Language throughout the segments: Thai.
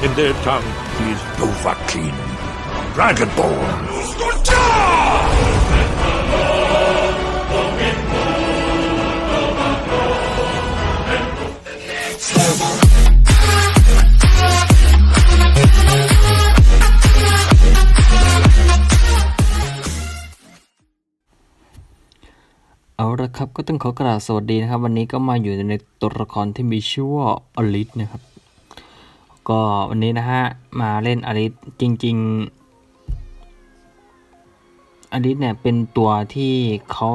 In their tongue, he is Dovahkiin, Dragonborn. เอาละครับก็ต้องขอกราบสวัสดีนะครับ วันนี้ก็มาอยู่ในตัวละครที่มีชื่อว่าอลิสนะครับ ก็วันนี้นะฮะ มาเล่นอลิสจริง ๆอลิสเนี่ยเป็นตัวที่เขา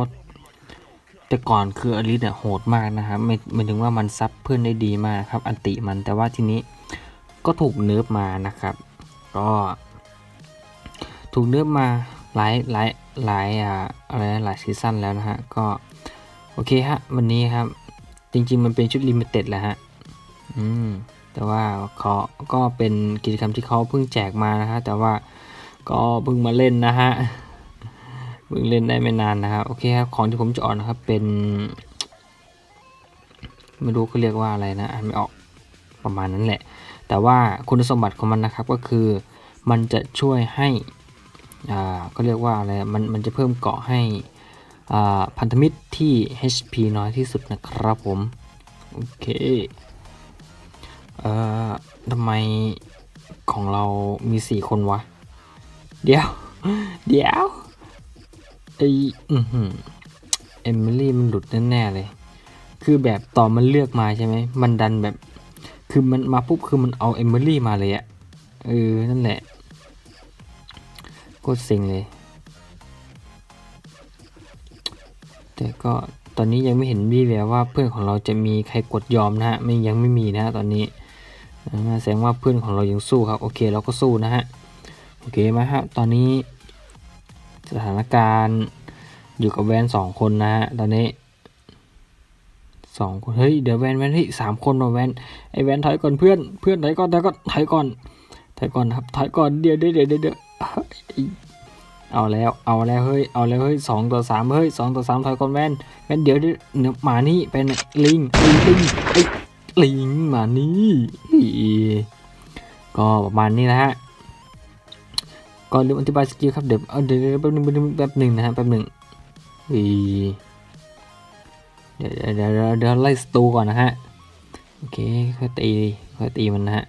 แต่ก่อนคืออลิสเนี่ยโหดมากนะครับไม่ไม่ถึงว่ามันซับเพื่อนได้ดีมากครับ อันติมันแต่ว่าทีนี้ก็ถูกเนิร์ฟมานะครับ ก็ถูกเนิร์ฟมาหลายหลายหลายอ่าอะไรนะหลายซีซั่นแล้วนะฮะ ก็โอเคฮะ วันนี้ครับ จริง ๆ มันเป็นชุดลิมิเต็ดแหละฮะ อืม แต่ว่าเขาก็เป็นกิจกรรมที่เขาเพิ่งแจกมานะฮะแต่ว่าก็เพิ่งมาเล่นนะฮะเพิ่งเล่นได้ไม่นานนะครับโอเคครับของที่ผมจะออกนะครับเป็นไม่รู้เขาเรียกว่าอะไรนะอ่านไม่ออกประมาณนั้นแหละ แต่ว่าคุณสมบัติของมันนะครับก็คือมันจะช่วยให้อ่าก็เรียกว่าอะไรมันมันจะเพิ่มเกาะให้อ่าพันธมิตรที่ HP น้อยที่สุดนะครับผม โอเค เอ่อทำไมของเรามี4คนวะ เดี๋ยว เดี๋ยวไออือหือเอมิลี่มันหลุดแน่ๆเลย คือแบบตอนมันเลือกมาใช่ไหม มันดันแบบ คือมันมาปุ๊บคือมันเอาเอมิลี่มาเลยอะเออ นั่นแหละโคตรเซ็งเลย แต่ก็ตอนนี้ยังไม่เห็นวี่แววว่าเพื่อนของเราจะมีใครกดยอมนะฮะ ไม่ยังไม่มีนะฮะตอนนี้ แสดงว่าเพื่อนของเรายังสู้ครับ โอเคเราก็สู้นะฮะ โอเคไหมครับตอนนี้สถานการณ์อยู่กับแวนสองคนนะฮะ ตอนนี้สองคน เฮ้ย เดี๋ยวแวนแวนเฮ้ยสามคนว่ะแวนไอแวนถอยก่อนเพื่อน เพื่อนถอยก่อนถอยก่อนถอยก่อนถอยก่อนครับถอยก่อน เดี๋ยวเดี๋ยวเดี๋ยวเดี๋ยวเอาแล้ว เอาแล้ว เฮ้ย เอาแล้ว เฮ้ยสองต่อสามเฮ้ยสองต่อสามถอยก่อนแว่นแว่นเดี๋ยวเดี๋ยวหมานี่เป็นลิง ลิงลิงไอ ลิงมานี่ก็ประมาณนี้นะฮะก่อนลืมอธิบายสกิลครับเดี๋ยวเอาเดี๋ยวแป๊บนึงแป๊บนึงนะฮะแป๊บนึงอีเดี๋ยวเดี๋ยวเดี๋ยวเดี๋ยวไล่สตูก่อนนะฮะโอเคค่อยตีค่อยตีมันนะฮะ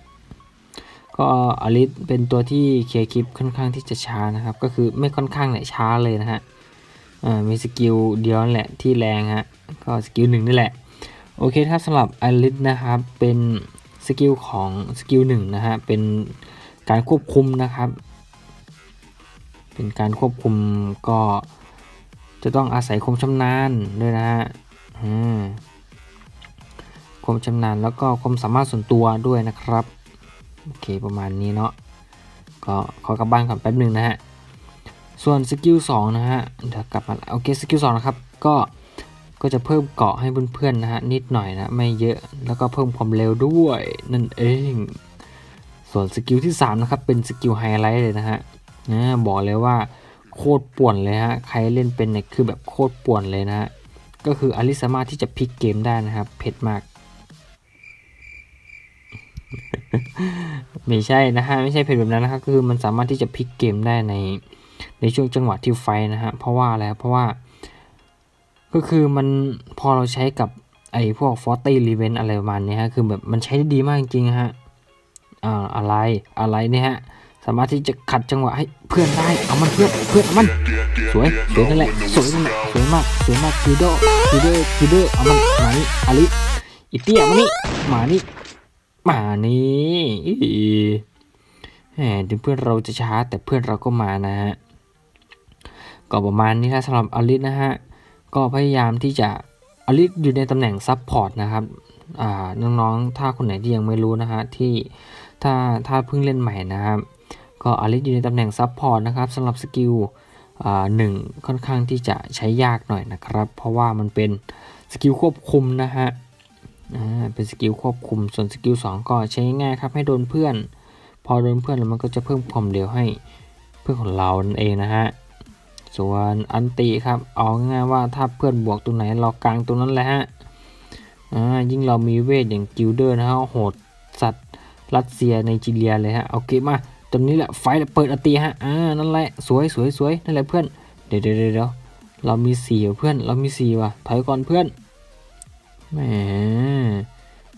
ก็อลิสเป็นตัวที่เคลียร์คลิปค่อนข้างที่จะช้านะครับ ก็คือไม่ค่อนข้างเนี่ยช้าเลยนะฮะมีสกิลเดียวนั่นแหละที่แรงฮะก็สกิลหนึ่งนี่แหละ โอเคครับสำหรับอลิสนะครับเป็นสกิลของสกิลหนึ่งนะฮะเป็นการควบคุมนะครับ เป็นการควบคุมก็จะต้องอาศัยความชำนาญด้วยนะฮะความชำนาญแล้วก็ความสามารถส่วนตัวด้วยนะครับโอเคประมาณนี้เนาะก็ขอกลับบ้านก่อนแป๊บหนึ่งนะฮะส่วนสกิล2นะฮะเดี๋ยวกลับมาโอเคสกิล2นะครับก็ ก็จะเพิ่มเกาะให้เพื่อนๆนะฮะนิดหน่อยนะไม่เยอะแล้วก็เพิ่มความเร็วด้วยนั่นเอง ส่วนสกิลที่3นะครับเป็นสกิลไฮไลท์เลยนะฮะนะบอกเลยว่าโคตรป่วนเลยฮะใครเล่นเป็นเนี่ยคือแบบโคตรป่วนเลยนะฮะก็คืออลิสามารถที่จะพลิกเกมได้นะครับเผ็ดมาก ไม่ใช่นะฮะไม่ใช่เพจแบบนั้นนะครับคือมันสามารถที่จะพลิกเกมได้ในในช่วงจังหวะที่ไฟนะฮะเพราะว่าอะไรเพราะว่า ก็คือมันพอเราใช้กับไอ้พวกฟอร์ตี้รีเวนอะไรประมาณนี้ฮะ คือแบบมันใช้ได้ดีมากจริงฮะ อ่าอะไรอะไรเนี่ยฮะ สามารถที่จะขัดจังหวะให้เพื่อนได้ เอามันเพื่อนเพื่อนเอามันสวยสวยนั่นแหละสวยนั่นแหละสวยมากสวยมากคิวโดคิวโดคิวโดเอามันมานี่อาลิอีเตี้ยมานี่มานี่มานี่อีแหมถึงเพื่อนเราจะช้าแต่เพื่อนเราก็มานะฮะก็ประมาณนี้นะสำหรับอลิสนะฮะ ก็พยายามที่จะอลิสอยู่ในตำแหน่งซับพอร์ตนะครับน้องๆ ถ้าคนไหนที่ยังไม่รู้นะฮะที่ถ้าถ้าเพิ่งเล่นใหม่นะครับ ก็อลิสอยู่ในตำแหน่งซับพอร์ตนะครับสำหรับสกิลหนึ่งค่อนข้างที่จะใช้ยากหน่อยนะครับ เพราะว่ามันเป็นสกิลควบคุมนะฮะเป็นสกิลควบคุมส่วนสกิล2ก็ใช้ง่ายครับให้โดนเพื่อน พอโดนเพื่อนแล้วมันก็จะเพิ่มความเร็วให้เพื่อนของเรานั่นเองนะฮะ ส่วนอันติครับ เอาง่ายๆว่าถ้าเพื่อนบวกตรงไหนเรากลางตรงนั้นแหละฮะยิ่งเรามีเวทอย่างกิลเดอร์นะฮะโหดสัตว์รัสเซียไนจีเรียเลยฮะโอเคมาตรงนี้แหละไฟเปิดอันตีฮะอ่านั่นแหละสวยสวยสวยนั่นแหละเพื่อนเดี๋ยวเดี๋ยวเดี๋ยวเรามีสี่เพื่อนเรามีสี่ว่ะถอยก่อนเพื่อนแหม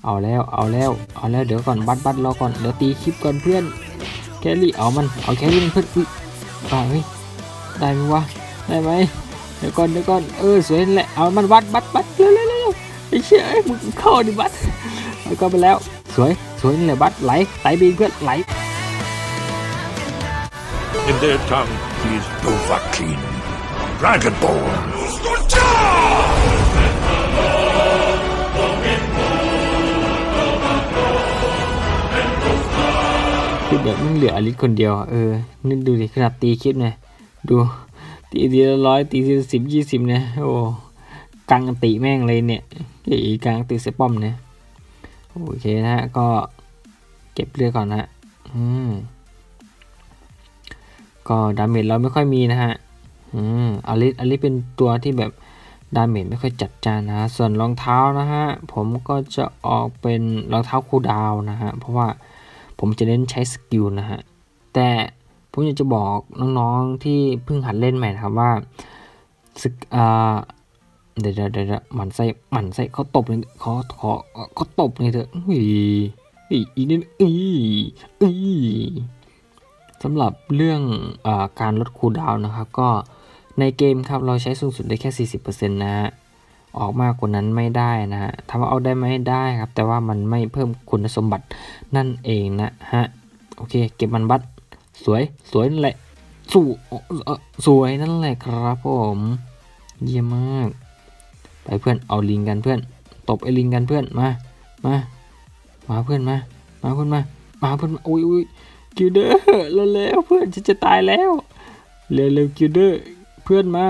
เอาแล้วเอาแล้วเอาแล้วเดี๋ยวก่อนบัดบัดรอก่อนเดี๋ยวตีคลิปก่อนเพื่อนแครี่เอามันเอาแครี่มันเพื่อนอุ้ยอ่าเฮ้ย ได้ไหมวะได้ไหมเดี๋ยวก่อนเดี๋ยวก่อนเออสวยนั่นแหละเอามันบัดบัดบัดเร็วเร็วเร็วไอ้เชี่ยเอ้ยมึงเข้าดิบัดแล้วก็ไปแล้วสวยสวยนี่แหละบัดไหลไหลบีเพื่อนไหล In their tongue, he is Dovahkiin, Dragonborn. คือแบบมึงเหลืออลิสคนเดียวอะเออนึกดูดิขนาดตีคลิปเนี่ย ดูตีทีละร้อยตีทีละสิบยี่สิบเนี่ยโอ้กังติแม่งเลยเนี่ยไอ้กังติเซป้อมเนี่ยโอเคนะฮะก็เก็บเลือดก่อนนะฮะอืมก็ดาเมจเราไม่ค่อยมีนะฮะอืมอลิสอลิสเป็นตัวที่แบบดาเมจไม่ค่อยจัดจ้านนะฮะส่วนรองเท้านะฮะผมก็จะออกเป็นรองเท้าคูดาวน์นะฮะเพราะว่าผมจะเน้นใช้สกิลนะฮะแต่ ผมอยากจะบอกน้องๆที่เพิ่งหัดเล่นใหม่นะครับว่าสกอ่าเดี๋ยวเดี๋ยวหมันไส้หมันไส้เขาตบเลยเขาขอเขาตบเลยเถอะอีอีอีนี่อีอีสำหรับเรื่องอการลดคูลดาวน์นะครับ ก็ในเกมครับเราใช้สูงสุดได้แค่ 40%นะฮะออกมากกว่านั้นไม่ได้นะฮะถามว่าเอาได้ไหมได้ครับ แต่ว่ามันไม่เพิ่มคุณสมบัตินั่นเองนะฮะ โอเค เก็บมันบัตร สวย สวยนั่นแหละสู่สวยนั่นแหละครับผม เยี่ยมมาก ไปเพื่อน เอาลิงกันเพื่อน ตบไอ้ลิงกันเพื่อน มา มา มาเพื่อนมา มาเพื่อนมา มาเพื่อนมาอุ้ยอุ้ยกิลเดอร์เร็วเพื่อนฉันจะตายแล้ว เร็วๆกิลเดอร์ เพื่อนมา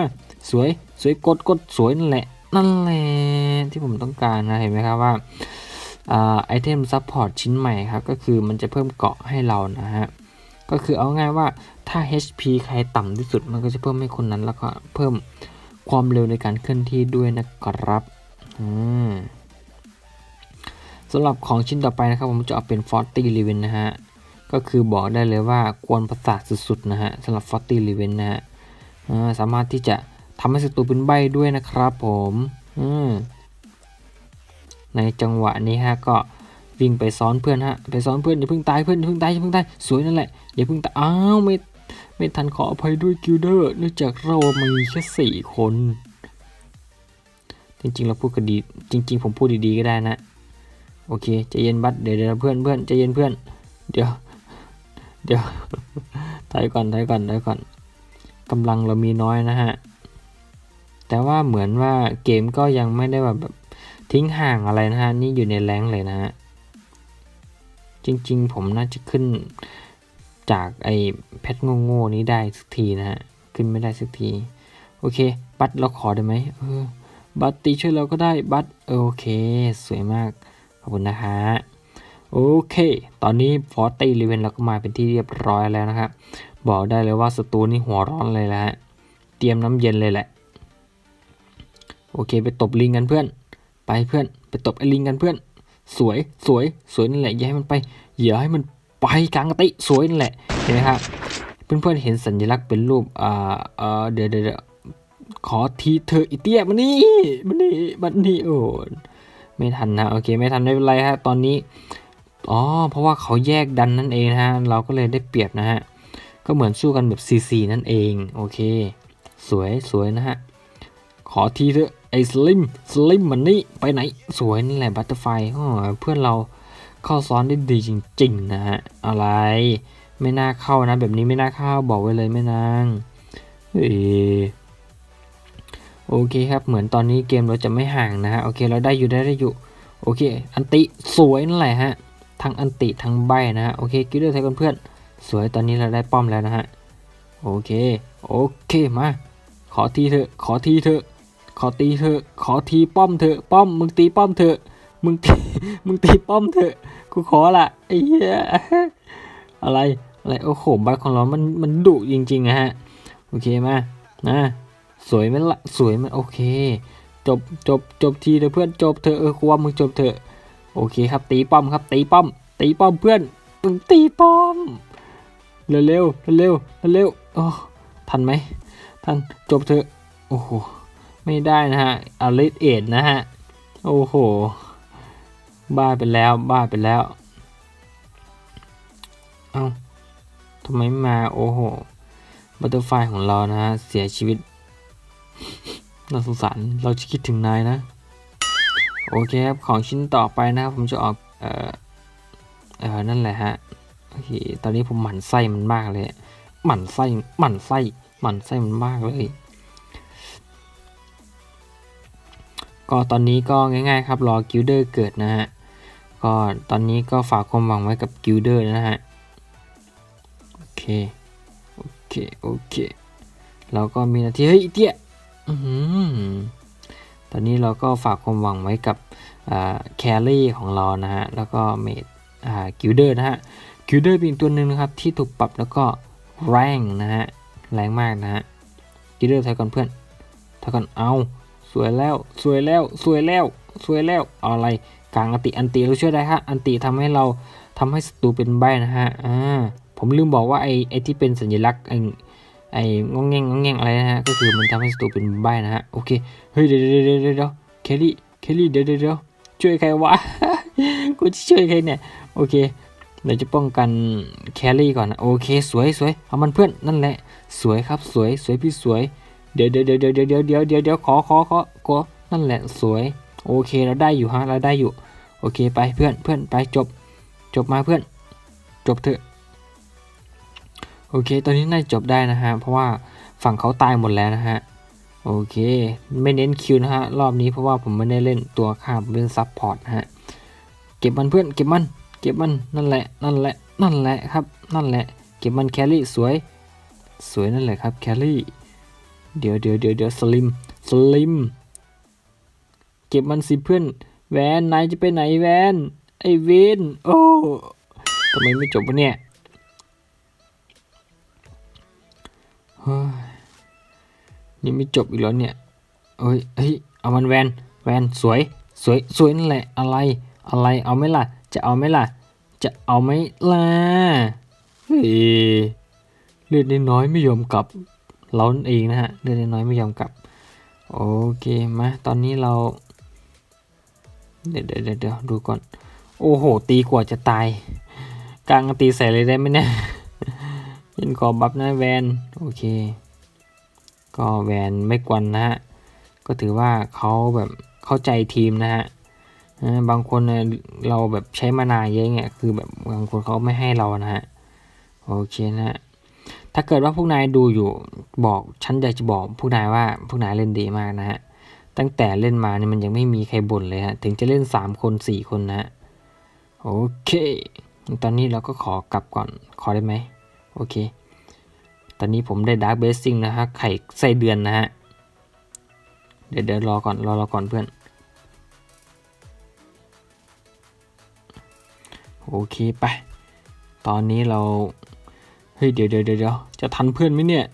สวย สวยกดกดสวยนั่นแหละ นั่นแหละที่ผมต้องการนะเห็นไหมครับว่าไอเทมซัพพอร์ตชิ้นใหม่ครับ ก็คือมันจะเพิ่มเกาะให้เรานะฮะ ก็คือเอาง่ายว่าถ้า HP ใครต่ำที่สุดมันก็จะเพิ่มให้คนนั้นแล้วก็เพิ่มความเร็วในการเคลื่อนที่ด้วยนะครับสำหรับของชิ้นต่อไปนะครับ ผมจะเอาเป็น40 r e v e n นะฮะ ก็คือบอกได้เลยว่ากวนประสาทสุดๆนะฮะสำหรับ40 r e v e n นะฮะสามารถที่จะทำให้ศัตรูเป็นใบด้วยนะครับผมมในจังหวะนี้ฮะก็ วิ่งไปซ้อนเพื่อนฮะ ไปซ้อนเพื่อนอย่าเพิ่งตายเพื่อนอย่าเพิ่งตายอย่าเพิ่งตายสวยนั่นแหละอย่าเพิ่งตายอ้าวไม่ไม่ทันขออภัยด้วยกิลเดอร์เนื่องจากเรามีแค่สี่คน จริงๆเราพูดกันดีจริง ๆ ผมพูดดีๆก็ได้นะโอเคใจเย็นบัดเดี๋ยวเดี๋ยวเพื่อนเพื่อนใจเย็นเพื่อน เดี๋ยว เดี๋ยวถอยก่อนถอยก่อนถอยก่อนกำลังเรามีน้อยนะฮะ แต่ว่าเหมือนว่าเกมก็ยังไม่ได้แบบทิ้งห่างอะไรนะฮะ นี่อยู่ในแรงเลยนะฮะ จริง ๆ ผมน่าจะขึ้นจากไอ้แพทโง่ๆนี้ได้สักทีนะฮะ ขึ้นไม่ได้สักที โอเค บัตเราขอได้ไหมเออบัตตีช่วยเราก็ได้บัตโอเค สวยมาก ขอบคุณนะฮะโอเค ตอนนี้ฟอร์ตี้รีเวนเราก็มาเป็นที่เรียบร้อยแล้วนะครับ บอกได้เลยว่าสตูนี่หัวร้อนเลยละฮะ เตรียมน้ำเย็นเลยแหละ โอเค ไปตบลิงกันเพื่อน ไปเพื่อน ไปตบไอ้ลิงกันเพื่อน สวยสวยสวยนั่นแหละอย่าให้มันไปอย่าให้มันไปกลางกติสวยนั่นแหละเห็นไหมครับเพื่อนๆเห็นสัญลักษณ์เป็นรูปอ่าเออเดี๋ยวเดี๋ยวขอทีเธออีเตี้ยมันนี่มันนี่มันนี่โอ้ไม่ทันนะโอเคไม่ทันไม่เป็นไรฮะตอนนี้อ๋อเพราะว่าเขาแยกดันนั่นเองนะฮะเราก็เลยได้เปรียบนะฮะก็เหมือนสู้กันแบบซีซีนั่นเองโอเค สวยสวยนะฮะขอทีเถอะ อ้สลิมสลิมมันนี่ไปไหน สวยนั่แหละบัตเตอร์ไฟเพื่อนเราเข้าซ้อนได้ดีจริงๆนะฮะ อะไร ไม่น่าเข้านะ แบบนี้ไม่น่าเข้าบอกไว้เลยแม่นางเฮ้ยโอเคครับ เหมือนตอนนี้เกมเราจะไม่ห่างนะฮะ โอเคเราได้อยู่ได้ได้อยู่ โอเค อันติสวยนั่นแหละฮะ ทั้งอันติทั้งใบนะฮะ โอเคกิลเดอร์ไทยกันเพื่อนสวยตอนนี้เราได้ป้อมแล้วนะฮะ โอเค โอเคมา ขอทีเถอะ ขอทีเถอะ ขอตีเถอะ ขอทีป้อมเถอะ ป้อม มึงตีป้อมเถอะ มึงตี มึงตีป้อมเถอะ กูขอละไอ้เหี้ย อะไร อะไร โอ้โห บัตของเรา มัน มันดุจริงๆนะฮะ โอเคมา นะ สวยไหมละสวยไหมโอเค จบ จบ จบทีเถอะเพื่อน จบเถอะ เออ กูว่ามึงจบเถอะ โอเคครับ ตีป้อมครับ ตีป้อม ตีป้อมเพื่อน มึงตีป้อม เร็วเร็วเร็วเร็วๆโอ้ทันไหมทัน จบเถอะ โอ้โห ไม่ได้นะฮะอาริสเอ็ดนะฮะ โอ้โห บ้าไปแล้ว บ้าไปแล้ว เอ้าทำไมไม่มา โอ้โห บัตเตอร์ไฟของเรานะฮะ เสียชีวิตน่าสงสาร เราจะคิดถึงนายนะ โอเคครับ ของชิ้นต่อไปนะครับ ผมจะออก เอ่อ เอ่อ นั่นแหละฮะ โอเค ตอนนี้ผมหมั่นไส้มันมากเลย หมั่นไส้ หมั่นไส้ หมั่นไส้มันมากเลย ก็ตอนนี้ก็ง่ายๆครับรอกิลเดอร์เกิดนะฮะก็ตอนนี้ก็ฝากความหวังไว้กับกิลเดอร์นะฮะโอเคโอเคโอเคเราก็มีนาทีเฮ้ยเตี้ยอื้อหือตอนนี้เราก็ฝากความหวังไว้กับแคลรี่ของเรานะฮะแล้วก็เมดกิลเดอร์นะฮะกิลเดอร์เป็นตัวหนึ่งนะครับที่ถูกปรับแล้วก็แรงนะฮะแรงมากนะฮะกิลเดอร์ไทยก่อนเพื่อนไทยก่อนเอา วยแล้ว สวยแล้ว สวยแล้ว สวยแล้ว เอาอะไร กลางอันติ อันติเราช่วยได้ฮะ อันติทำให้เราทำให้ศัตรูเป็นใบนะฮะ อ่า ผมลืมบอกว่าไอไอที่เป็นสัญลักษณ์ไอไองงแงงงงแงงอะไรนะฮะ ก็คือมันทำให้ศัตรูเป็นใบนะฮะ โอเค เฮ้ยเดี๋ยวเดี๋ยวเดี๋ยวเดี๋ยวเคลลี่ เคลลี่เดี๋ยวเดี๋ยวเดี๋ยวช่วยใครวะ กูจะช่วยใครเนี่ย โอเคเราจะป้องกันแคลรี่ก่อนนะโอเค สวยสวยเอามันเพื่อนนั่นแหละ สวยครับสวยสวยพี่สวย เดี๋ยวเดี๋ยวเดี๋ยวเดี๋ยวเดี๋ยวเดี๋ยวเดี๋ยวเดี๋ยวขอขอขอขอนั่นแหละสวย โอเคเราได้อยู่ฮะเราได้อยู่ โอเคไปเพื่อนเพื่อนไปจบ จบมาเพื่อน จบเถอะ โอเคตอนนี้น่าจะจบได้นะฮะ เพราะว่าฝั่งเขาตายหมดแล้วนะฮะ โอเค ไม่เน้นคิวนะฮะ รอบนี้เพราะว่าผมไม่ได้เล่นตัวข้ามเป็นซับพอร์ตนะฮะ เก็บมันเพื่อนเก็บมัน เก็บมันนั่นแหละนั่นแหละนั่นแหละครับ นั่นแหละ เก็บมันแครี่สวย สวยนั่นแหละครับแครี่ เดี๋ยวเดี๋ยวเดี๋ยวเดี๋ยวสลิมสลิมเก็บมันสิเพื่อนแวนนายจะไปไหนแวนไอเวนโอ้ทำไมไม่จบวะเนี่ยเฮ้ยนี่ไม่จบอีกแล้วเนี่ยเอ้ยเฮ้ยเอามันแวนแวนสวยสวยสวยนั่นแหละอะไรอะไรเอาไหมล่ะ จะเอาไหมล่ะ จะเอาไหมล่ะเฮ้ยเลือดน้อยไม่ยอมกลับ เราเองนะฮะเลือดน้อยไม่ยอมกลับ โอเคมาตอนนี้เรา เดี๋ยวเดี๋ยวเดี๋ยวดูก่อน โอ้โห ตีกว่าจะตาย กลางตีใส่เลยได้ไหมเนี่ยยินขอบัฟนะแวนโอเค ก็แวนไม่กวนนะฮะ ก็ถือว่าเขาแบบเข้าใจทีมนะฮะบางคนเนี่ยเราแบบใช้มานานเยอะเงี้ยคือแบบบางคนเขาไม่ให้เรานะฮะ โอเคนะฮะ ถ้าเกิดว่าพวกนายดูอยู่บอกฉันอยากจะบอกพวกนายว่าพวกนายเล่นดีมากนะฮะ ตั้งแต่เล่นมาเนี่ยมันยังไม่มีใครบ่นเลยฮะ ถึงจะเล่น 3 คน 4 คนนะฮะ โอเค ตอนนี้เราก็ขอกลับก่อน ขอได้ไหม โอเค ตอนนี้ผมได้ดาร์ b เบสซิ่งนะฮะ ไข่ไส้เดือนนะฮะ เดี๋ยวเดี๋ยวรอก่อน รอรอก่อนเพื่อน โอเคไป ตอนนี้เรา เฮ้ยเดี๋ยวเดี๋ยวเดี๋ยวจะทันเพื่อนไหมเนี่ย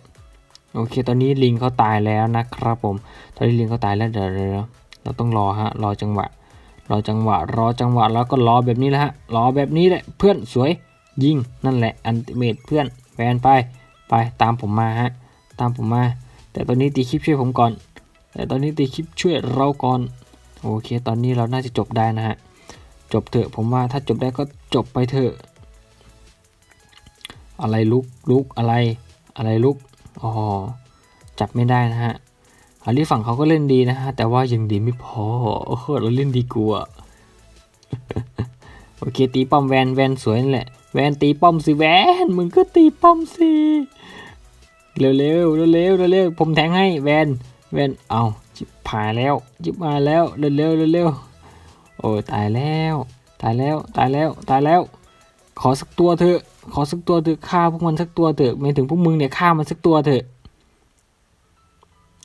โอเค ตอนนี้ลิงเขาตายแล้วนะครับผม ตอนนี้ลิงเขาตายแล้วเดี๋ยวเดี๋ยวเราต้องรอฮะ รอจังหวะ รอจังหวะ รอจังหวะแล้วก็รอแบบนี้แหละฮะ รอแบบนี้แหละ เพื่อนสวย ยิง นั่นแหละ อันติเมตเพื่อนแวนไป ไปตามผมมาฮะ ตามผมมา แต่ตอนนี้ตีคลิปช่วยผมก่อน แต่ตอนนี้ตีคลิปช่วยเราก่อน โอเค ตอนนี้เราน่าจะจบได้นะฮะ จบเถอะ ผมว่าถ้าจบได้ก็จบไปเถอะ อะไรลุกลุกอะไร อะไรลุกอ๋อจับไม่ได้นะฮะอันนี้ฝั่งเขาก็เล่นดีนะฮะ แต่ว่ายังดีไม่พอโอ้โหเราเล่นดีกว่าโอเคตีป้อมแวนแวนสวยนั่นแหละแวนตีป้อมสิแวนมึงก็ตีป้อมสิเร็วเร็วเร็วเร็วเร็วผมแทงให้แวนแวนเอาจิบผ่ายแล้วจิบมาแล้วเร็วเร็วเร็วเร็วโอ้ตายแล้ว ตายแล้วตายแล้วตายแล้ว ขอสักตัวเถอะ ขอสักตัวเถอะฆ่าพวกมันสักตัวเถอะไม่ถึงพวกมึงเนี่ยฆ่ามันสักตัวเถอะ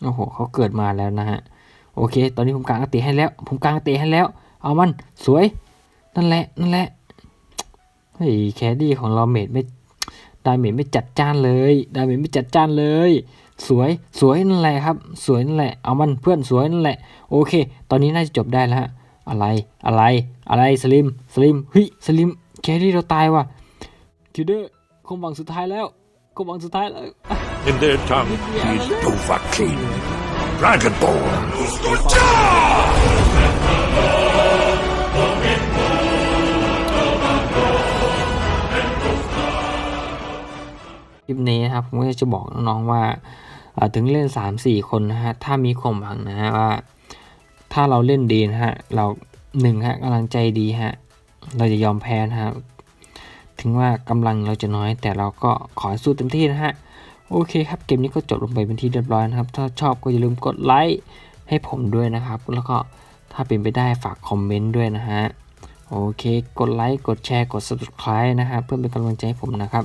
โอ้โหเขาเกิดมาแล้วนะฮะโอเค ตอนนี้ผมกางอติให้แล้ว ผมกางอติให้แล้ว เอามันสวย นั่นแหละนั่นแหละเฮ้ยแคดดี้ของเราเมดไม่ดาเมจไม่จัดจ้านเลยดาเมจไม่จัดจ้านเลย สวยสวยนั่นแหละครับ สวยนั่นแหละเอามันเพื่อนสวยนั่นแหละ โอเค ตอนนี้น่าจะจบได้แล้วฮะอะไรอะไรอะไรสลิมสลิมเฮ้ยสลิม แครี่เราตายว่ะทิวเดอร์ความหวังสุดท้ายแล้วความหวังสุดท้ายแล้วอะ In their tongue, he's Dovahkiin, Dragonborn. คลิปนี้นะครับผมก็จะบอกน้องๆว่าเอ่อถึงเล่น 3 4 คนนะฮะ ถ้ามีความหวังนะฮะว่า ถ้าเราเล่นดีนะฮะ เราหนึ่งฮะกำลังใจดีฮะ เราจะยอมแพ้นะฮะถึงว่ากำลังเราจะน้อยแต่เราก็ขอสู้เต็มที่นะฮะโอเคครับเกมนี้ก็จบลงไปเป็นที่เรียบร้อยนะครับ ถ้าชอบก็อย่าลืมกดไลค์ให้ผมด้วยนะครับ แล้วก็ถ้าเป็นไปได้ฝากคอมเมนต์ด้วยนะฮะโอเค กดไลค์กดแชร์กด subscribe นะฮะเพื่อเป็นกำลังใจให้ผมนะครับ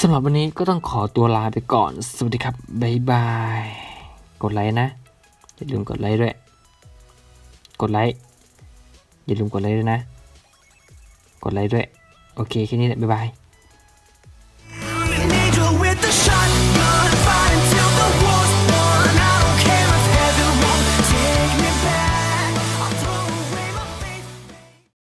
สำหรับวันนี้ก็ต้องขอตัวลาไปก่อน สวัสดีครับบ๊ายบายกดไลค์นะ อย่าลืมกดไลค์ด้วย กดไลค์อย่าลืมกดไลค์ด้วยนะ กดไลค์ด้วย โอเค แค่นี้แหละ บ๊ายบาย